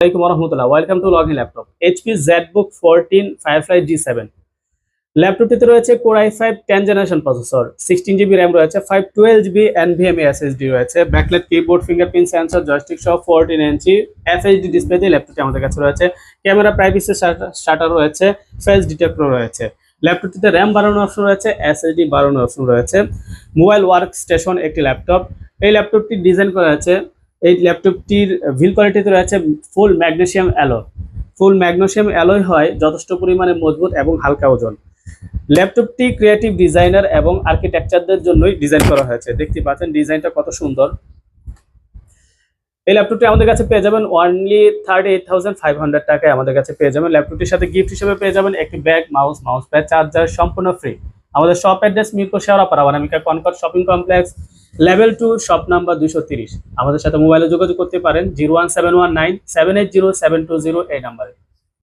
আসসালামাইকুম রহমতুল্লাহ welcome to login laptop HP ZBook fourteen firefly G seven ল্যাপটপটিতে রয়েছে core i five ten generation processor sixteen GB RAM রয়েছে five twelve GB NVMe SSD রয়েছে backlit keyboard fingerprint sensor joystick সহ fourteen inch FHD display দিয়ে ল্যাপটপটি আমাদের কাছে রয়েছে। Camera privacy shutter রয়েছে ফেস ডিটেক্টর রয়েছে। ল্যাপটপটিতে র্যাম বাড়ানোর অপশন রয়েছে এসএসডি বাড়ানোর অপশন রয়েছে। মোবাইল ওয়ার্ক স্টেশন একটি ল্যাপটপ এই ল্যাপটপটি ডিজাইন করা আছে এই ল্যাপটপটির ভিল কোয়ালিটিতে রয়েছে full magnesium alloy full magnesium alloy হয় যথেষ্ট পরিমাণে মজবুত এবং হালকা ওজন। ল্যাপটপটি ক্রিয়েটিভ ডিজাইনার এবং আর্কিটেকচারদের জন্যই ডিজাইন করা হয়েছে। দেখতে পাচ্ছেন ডিজাইনটা কত সুন্দর। এই ল্যাপটপটি আমাদের কাছে পেয়ে যাবেন only thirty eight thousand five hundred টাকায় আমাদের কাছে পেয়ে যাবেন। ল্যাপটপটির সাথে গিফট হিসেবে পেয়ে যাবেন একটি bag mouse mouse pad charger সম্পূর্ণ ফ্রি আমাদের শপ অ্যাড্রেস মিরপুর শেওড়াপাড়া বানামিকা কনকট shopping complex level two shop number দুশো তিরিশ। আমাদের সাথে মোবাইলে যোগাযোগ করতে পারেন zero one seven one nine seven eight zero seven two zero এই নাম্বারে